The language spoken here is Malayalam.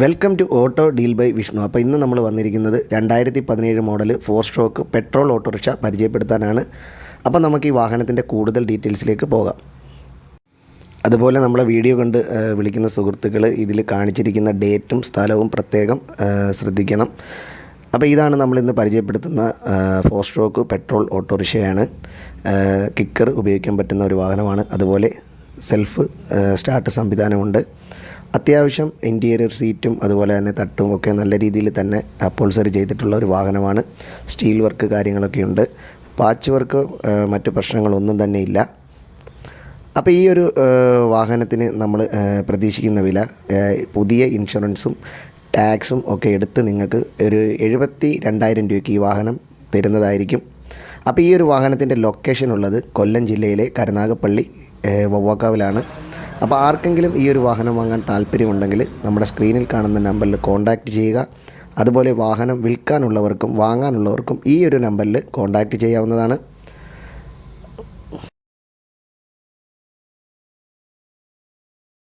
Welcome to auto deal by Vishnu അപ്പോൾ ഇന്ന് നമ്മൾ വന്നിരിക്കുന്നത് രണ്ടായിരത്തി പതിനേഴ് model four stroke petrol autorickshaw പരിചയപ്പെടുത്താനാണ്. അപ്പോൾ നമുക്ക് ഈ വാഹനത്തിന്റെ കൂടുതൽ ഡീറ്റെയിൽസിലേക്ക് പോകാം. അതുപോലെ നമ്മളെ വീഡിയോ കണ്ട് വിളിക്കുന്ന സുഹൃത്തുക്കൾ ഇതിൽ കാണിച്ചിരിക്കുന്ന ഡേറ്റും സ്ഥലവും പ്രത്യേകം ശ്രദ്ധിക്കണം. അപ്പോൾ ഇതാണ് നമ്മളിന്ന് പരിചയപ്പെടുത്തുന്ന ഫോർ സ്ട്രോക്ക് പെട്രോൾ ഓട്ടോറിക്ഷയാണ് കിക്കർ ഉപയോഗിക്കാൻ പറ്റുന്ന ഒരു വാഹനമാണ്. അതുപോലെ സെൽഫ് സ്റ്റാർട്ട് സംവിധാനമുണ്ട്. അത്യാവശ്യം ഇന്റീരിയർ സീറ്റും അതുപോലെ തന്നെ തട്ടും ഒക്കെ നല്ല രീതിയിൽ തന്നെ അപ്പോൾസറി ചെയ്തിട്ടുള്ള ഒരു വാഹനമാണ്. സ്റ്റീൽ വർക്ക് കാര്യങ്ങളൊക്കെ ഉണ്ട്. പാച്ച് വർക്ക് മറ്റ് പ്രശ്നങ്ങളൊന്നും തന്നെ ഇല്ല. അപ്പോൾ ഈ ഒരു വാഹനത്തിന് നമ്മൾ പ്രതീക്ഷിക്കുന്ന വില പുതിയ ഇൻഷുറൻസും ടാക്സും ഒക്കെ എടുത്ത് നിങ്ങൾക്ക് ഒരു എഴുപത്തി രണ്ടായിരം രൂപയ്ക്ക് ഈ വാഹനം തരുന്നതായിരിക്കും. അപ്പോൾ ഈ ഒരു വാഹനത്തിന്റെ ലൊക്കേഷൻ ഉള്ളത് കൊല്ലം ജില്ലയിലെ കരുനാഗപ്പള്ളി വവ്വാക്കാവിലാണ്. അപ്പോൾ ആർക്കെങ്കിലും ഈ ഒരു വാഹനം വാങ്ങാൻ താല്പര്യമുണ്ടെങ്കിൽ നമ്മുടെ സ്ക്രീനിൽ കാണുന്ന നമ്പറിൽ കോൺടാക്റ്റ് ചെയ്യുക. അതുപോലെ വാഹനം വിൽക്കാനുള്ളവർക്കും വാങ്ങാനുള്ളവർക്കും ഈ ഒരു നമ്പറിൽ കോൺടാക്റ്റ് ചെയ്യാവുന്നതാണ്.